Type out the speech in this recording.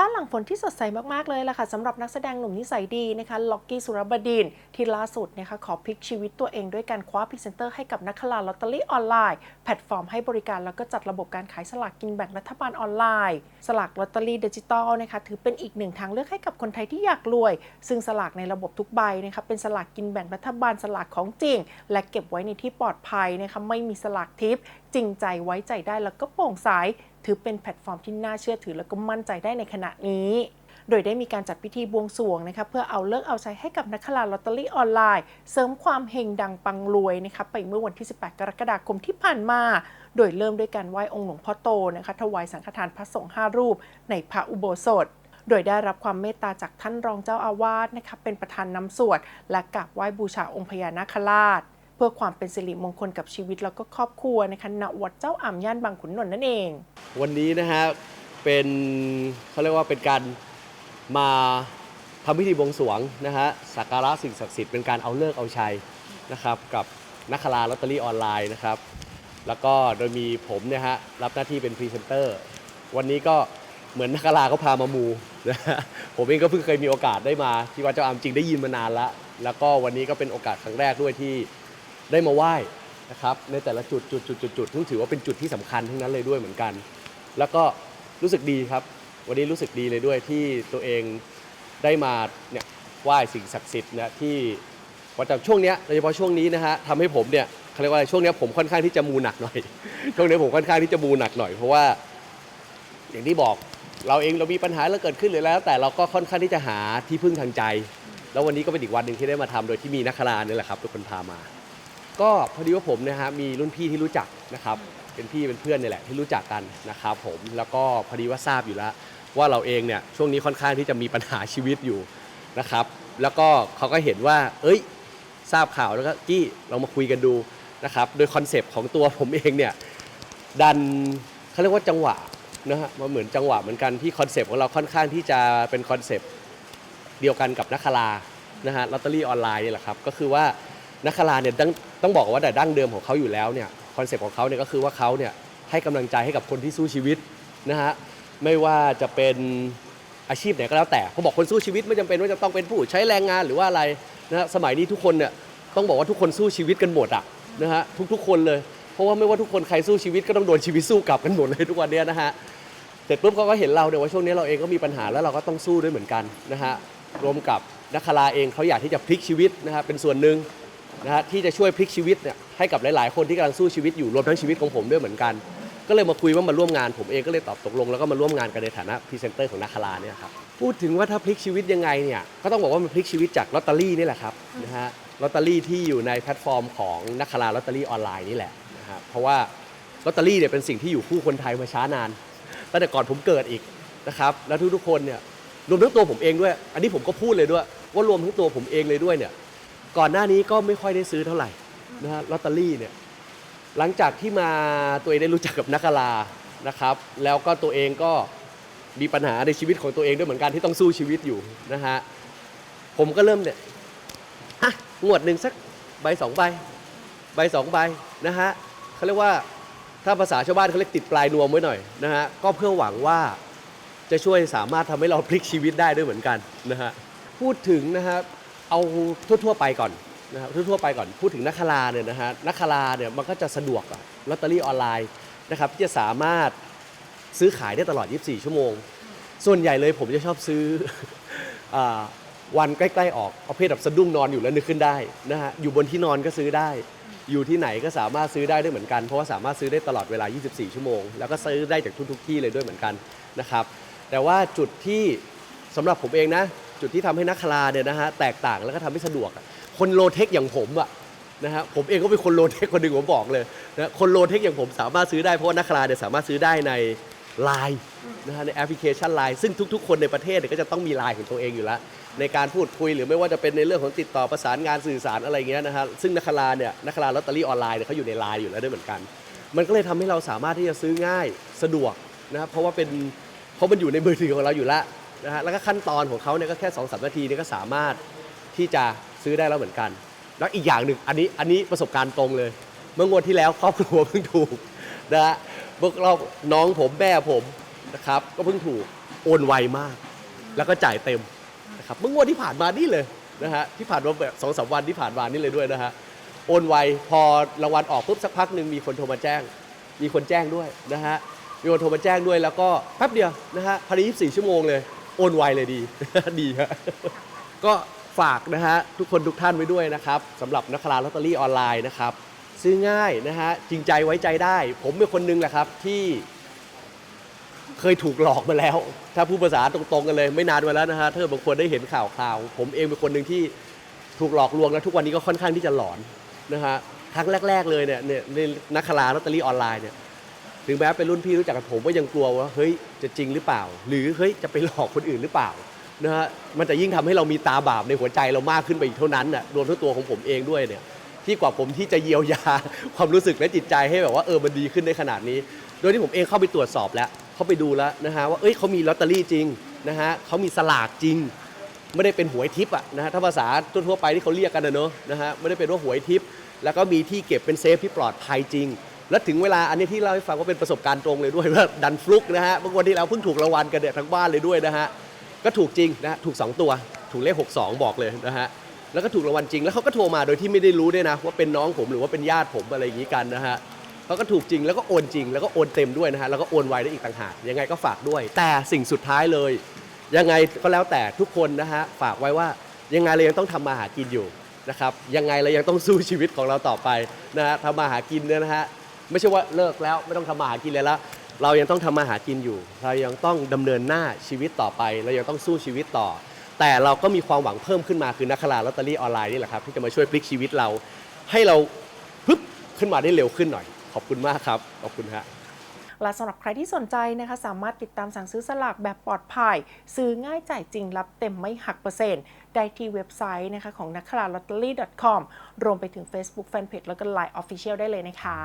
ฟ้าหลังฝนที่สดใสมาก ๆ เลยล่ะค่ะสำหรับนักแสดงหนุ่มนิสัยดีนะคะล็อกกี้สุรบดินที่ล่าสุดนะคะขอพลิกชีวิตตัวเองด้วยการคว้าพรีเซนเตอร์ให้กับนักขลาลอตเตอรี่ออนไลน์ แพลตฟอร์มให้บริการแล้วก็จัดระบบการขายสลากกินแบ่งรัฐบาลออนไลน์ สลากลอตเตอรี่ดิจิตอลนะคะถือเป็นอีกหนึ่งทางเลือกให้กับคนไทยที่อยากรวย ซึ่งสลากในระบบทุกใบนะคะเป็นสลากกินแบ่งรัฐบาลสลากของจริง และเก็บไว้ในที่ปลอดภัยนะคะไม่มีสลากทิปจริงใจไว้ใจได้แล้วก็โปร่งใส ถือเป็นแพลตฟอร์มที่น่าเชื่อถือแล้วก็มั่นใจได้ในขณะนี้ โดยได้มีการจัดพิธีบวงสรวงนะคะเพื่อเอาเลิกเอาใช้ให้กับนักขลาลอตเตอรี่ออนไลน์ เสริมความเฮงดังปังรวยนะคะไปเมื่อวันที่ 18 กรกฎาคมที่ผ่านมา โดยเริ่มด้วยการไหว้องค์หลวงพ่อโตนะคะถวายสังฆทานพระสงฆ์5รูป ในพระอุโบสถโดยได้รับความเมตตาจากท่านรองเจ้าอาวาสนะคะเป็นประธานนำสวด และกราบไหว้บูชาองค์พญานาคราช เพื่อความเป็นสิริมงคลกับชีวิตแล้วก็ครอบครัวนะคะณวัดเจ้าอ่ำย่านบางขุนนนท์นั่นเอง วันนี้นะฮะเป็นเขาเรียกว่าเป็นการมาทำพิธีบวงสรวงนะฮะสักการะสิ่งศักดิ์สิทธิ์เป็นการเอาเลิกเอาชัยนะครับกับนักคาราลอตเตอรี่ออนไลน์นะครับ แล้วก็โดยมีผมเนี่ยฮะรับหน้าที่เป็นพรีเซนเตอร์ วันนี้ก็เหมือนนักคาราเขาพามามูนะฮะผมเองก็เพิ่งเคยมีโอกาสได้มา ที่วัดเจ้าอามจริงได้ยินมานานล้วแล้วก็วันนี้ก็เป็นโอกาสครั้งแรกด้วยที่ ได้มาไหว้นะครับในแต่ละจุดจุดจุดจุดจุดซึ่งถือว่าเป็นจุดที่สำคัญทั้งนั้นเลยด้วยเหมือนกัน แล้วก็รู้สึกดีครับ วันนี้รู้สึกดีเลยด้วยที่ตัวเองได้มาเนี่ยไหว้สิ่งศักดิ์สิทธิ์เนี่ยที่วัดจำช่วงเนี้ยโดยเฉพาะช่วงนี้นะฮะทำให้ผมเนี่ยเขาเรียกว่าอะไรช่วงเนี้ยผมค่อนข้างที่จะมูหนักหน่อย ช่วงนี้ผมค่อนข้างที่จะมูหนักหน่อยเพราะว่า อย่างที่บอกเราเองเรามีปัญหาแล้วเกิดขึ้นหรือแล้ว แต่เราก็ค่อนข้างที่จะหาที่พึ่งทางใจ แล้ววันนี้ก็เป็นอีกวันหนึ่งที่ได้มาทำโดยที่มีนักคราเนี่ยแหละครับทุกคนพามา ก็พอดีว่าผมนะฮะมีรุ่นพี่ที่รู้จักนะครับเป็นพี่เป็นเพื่อนเนี่ยแหละที่รู้จักกันนะครับผมแล้วก็พอดีว่าทราบอยู่แล้ว ว่าเราเองเนี่ยช่วงนี้ค่อนข้างที่จะมีปัญหาชีวิตอยู่นะครับ แล้วก็เขาก็เห็นว่า เอ้ย ทราบข่าวแล้วก็กี้เรามาคุยกันดูนะครับโดยคอนเซปต์ของตัวผมเองเนี่ยดันเขาเรียกว่าจังหวะนะฮะมันเหมือนจังหวะเหมือนกันที่คอนเซปต์ของเราค่อนข้างที่จะเป็นคอนเซปต์เดียวกันกับนักคารานะฮะลอตเตอรี่ออนไลน์นี่แหละครับก็คือว่า นักคาราเนี่ยต้องต้องบอกว่าแต่ดั้งเดิมของเขาอยู่แล้วเนี่ยคอนเซปต์ของเขาเนี่ยก็คือว่าเขาเนี่ยให้กำลังใจให้กับคนที่สู้ชีวิตนะฮะไม่ว่าจะเป็นอาชีพไหนก็แล้วแต่เขาบอกคนสู้ชีวิตไม่จำเป็นว่าจะต้องเป็นผู้ใช้แรงงานหรือว่าอะไรนะฮะสมัยนี้ทุกคนเนี่ยต้องบอกว่าทุกคนสู้ชีวิตกันหมดอะนะฮะทุกๆคนเลยเพราะว่าไม่ว่าทุกคนใครสู้ชีวิตก็ต้องโดนชีวิตสู้กลับกันหมดเลยทุกวันเนี้ยนะฮะเสร็จปุ๊บเขาก็เห็นเราเนี่ยว่าช่วงนี้เราเองก็มีปัญหาแล้วเราก็ต้องสู้ด้วยเหมือนกันนะฮะรวมกับนักคาราเองเขาอยากที่จะพลิกชีวิตนะฮะเป็นส่วนหนึ่ง นะฮะที่จะช่วยพลิกชีวิตเนี่ยให้กับหลาย ๆ คนที่กำลังสู้ชีวิตอยู่รวมทั้งชีวิตของผมด้วยเหมือนกัน ก็เลยมาคุยว่ามาร่วมงานผมเองก็เลยตอบตกลงแล้วก็มาร่วมงานกันในฐานะพรีเซนเตอร์ของนักคาราเนี่ยครับพูดถึงว่าถ้าพลิกชีวิตยังไงเนี่ยก็ต้องบอกว่ามันพลิกชีวิตจากลอตเตอรี่นี่แหละครับนะฮะลอตเตอรี่ที่อยู่ในแพลตฟอร์มของนักคาราลอตเตอรี่ออนไลน์นี่แหละนะฮะเพราะว่าลอตเตอรี่เนี่ยเป็นสิ่งที่อยู่คู่คนไทยมาช้านานตั้งแต่ก่อนผมเกิดอีกนะครับแล้วทุกๆคนเนี่ยรวมทั้งตัวผมเองด้วย อันนี้ผมก็พูดเลยด้วย ว่ารวมทั้งตัวผมเองเลยด้วยเนี่ย ก่อนหน้านี้ก็ไม่ค่อยได้ซื้อเท่าไหร่นะฮะลอตเตอรี่เนี่ยหลังจากที่มาตัวเองได้รู้จักกับนักกลานะครับ แล้วก็ตัวเองก็มีปัญหาในชีวิตของตัวเองด้วยเหมือนกันที่ต้องสู้ชีวิตอยู่นะฮะผมก็เริ่มเนี่ยฮะงวดหนึ่งสักใบสองใบใบสองใบนะฮะเขาเรียกว่าถ้าภาษาชาวบ้านเขาเรียกติดปลายนวมไว้หน่อยนะฮะก็เพื่อหวังว่าจะช่วยสามารถทำให้เราพลิกชีวิตได้ด้วยเหมือนกันนะฮะพูดถึงนะฮะ เอาทั่วๆไปก่อนนะครับทั่วๆไปก่อนพูดถึงนักคาราเนี่ยนะฮะนักคาราเนี่ยมันก็จะสะดวกลอตเตอรี่ออนไลน์นะครับที่จะสามารถซื้อขายได้ตลอด 24 ชั่วโมง ส่วนใหญ่เลยผมจะชอบซื้ออวันใกล้ๆออกประเภทแบบสะดุ้งนอนอยู่แล้วนึกขึ้นได้นะฮะอยู่บนที่นอนก็ซื้อได้ อยู่ที่ไหนก็สามารถซื้อได้ด้วยเหมือนกัน เพราะว่าสามารถซื้อได้ตลอดเวลา 24 ชั่วโมง แล้วก็ซื้อได้จากทุกๆที่เลยด้วยเหมือนกันนะครับแต่ว่าจุดที่สำหรับผมเองนะ จุดที่ทำให้นักคลาเนี่ยนะฮะแตกต่างแล้วก็ทำให้สะดวก คนโลเทคอย่างผมอะนะฮะผมเองก็เป็นคนโลเทคคนหนึ่งผมบอกเลยนะคนโลเทคอย่างผมสามารถซื้อได้เพราะว่านักคลาเนี่ยสามารถซื้อได้ในไลน์นะฮะในแอปพลิเคชันไลน์ซึ่งทุก ๆ คนในประเทศเนี่ยก็จะต้องมีไลน์ของตัวเองอยู่แล้ว ในการพูดคุยหรือไม่ว่าจะเป็นในเรื่องของติดต่อประสานงานสื่อสารอะไรเงี้ยนะฮะซึ่งนักคลาเนี่ยนักคลาลอตเตอรี่ออนไลน์เนี่ยเขาอยู่ในไลน์อยู่แล้วด้วยเหมือนกัน มันก็เลยทำให้เราสามารถที่จะซื้อง่ายสะดวกนะครับเพราะว่าเป็นเพราะมันอยู่ในมือถือของเราอยู่แล้ว นะฮะแล้วก็ขั้นตอนของเขาเนี่ยก็แค่2อสนาทีเนี่ยก็สามารถที่จะซื้อได้แล้วเหมือนกัน แล้วอีกอย่างหนึ่งอันนี้อันนี้ประสบการณ์ตรงเลย เมื่องวดที่แล้วครอบครัวเพิ่งถูกนะฮะพวกเราน้องผมแม่ผมนะครับก็เพิ่งถูกโอนไวมาก แล้วก็จ่ายเต็มนะครับเมื่องวดที่ผ่านมานี่เลยนะฮะที่ผ่านมาแบบสองสามวันที่ผ่านมานี่เลยด้วยนะฮะโอนไวพอรางวัลออกปุ๊บสักพักหนึ่งมีคนโทรมาแจ้ง มีคนแจ้งด้วยนะฮะมีคนโทรมาแจ้งด้วยแล้วก็แป๊บเดียวนะฮะภายใน24 ชั่วโมงเลย โอนไวเลยดี ดีฮะก็ฝากนะฮะทุกคนทุกท่านไว้ด้วยนะครับสำหรับนักลาลอตเตอรี่ออนไลน์นะครับ ซื้อง่ายนะฮะจริงใจไว้ใจได้ ผมเป็นคนหนึงแหละครับที่ เคยถูกหลอกมาแล้ว ถ้าพูดภาษาตรงๆกันเลยไม่นานมาแล้วนะฮะถ้าบางคนได้เห็นข่าวคราว ผมเองเป็นคนหนึ่งที่ถูกหลอกลวงแล้วทุกวันนี้ก็ค่อนข้างที่จะหลอนนะฮะครั้งแรก ๆ เลยเนี่ยเนี่ยในนักคลาลอตเตอรี่ออนไลน์เนี่ย ถึงแม้เป็นรุ่นพี่รู้จักกับผมก็ยังกลัวว่าเฮ้ยจะจริงหรือเปล่า หรือเฮ้ยจะไปหลอกคนอื่นหรือเปล่านะฮะมันจะยิ่งทำให้เรามีตาบาปในหัวใจเรามากขึ้นไปอีกเท่านั้นน่ะรวมทั้งตัวของผมเองด้วยเนี่ยที่กว่าผมที่จะเยียวยาความรู้สึกและจิตใจให้แบบว่าเออมันดีขึ้นได้ขนาดนี้ โดยที่ผมเองเข้าไปตรวจสอบแล้วเข้าไปดูแล้วนะฮะว่าเอ้ยเขามีลอตเตอรี่จริงนะฮะเขามีสลากจริง ไม่ได้เป็นหวยทิปอะนะฮะถ้าภาษาทั่วไปที่เขาเรียกกันนะเนอะนะฮะไม่ได้เป็นว่าหวยทิปแล้วก็มีที่เก็บเป็นเซฟที่ปลอดภัยจริง แล้วถึงเวลาอันนี้ที่เล่าให้ฟังว่าเป็นประสบการณ์ตรงเลยด้วยว่าดันฟลุกนะฮะบางวันที่เราเพิ่งถูกรางวัลกันเนี่ยทั้งบ้านเลยด้วยนะฮะก็ถูกจริงนะฮะถูกสองตัวถูกเลข 62 บอกเลยนะฮะแล้วก็ถูกรางวัลจริงแล้วเขาก็โทรมาโดยที่ไม่ได้รู้ด้วยนะว่าเป็นน้องผมหรือว่าเป็นญาติผมอะไรอย่างนี้กันนะฮะเขาก็ถูกจริงแล้วก็โอนจริงแล้วก็โอนเต็มด้วยนะฮะแล้วก็โอนไวได้อีกต่างหากยังไงก็ฝากด้วย แต่สิ่งสุดท้ายเลย ยังไงก็แล้วแต่ทุกคนนะฮะฝากไว้ว่ายังไงเรายังต้องทำมาหากินอยู่นะครับยังไงเรายังต้องสู้ชีวิตของเราต่อไปนะฮะทำมาหากินเนี่ยนะฮะ ไม่ใช่ว่าเลิกแล้วไม่ต้องทำมาหากินเลยละเรายังต้องทำมาหากินอยู่ เรายังต้องดำเนินหน้าชีวิตต่อไป เรายังต้องสู้ชีวิตต่อ แต่เราก็มีความหวังเพิ่มขึ้นมาคือนักขลาลอตเตอรี่ออนไลน์นี่แหละครับที่จะมาช่วยพลิกชีวิตเรา ให้เราปึ๊บขึ้นมาได้เร็วขึ้นหน่อย ขอบคุณมากครับขอบคุณฮะ และสำหรับใครที่สนใจนะคะ สามารถติดตามสั่งซื้อสลากแบบปลอดภัย ซื้อง่ายจ่ายจริงรับเต็มไม่หักเปอร์เซ็นต์ ได้ที่เว็บไซต์นะคะของนักคราลอตเตอรี่ .com รวมไปถึง Facebook Fanpage แล้วก็ Line Official ได้เลยนะคะ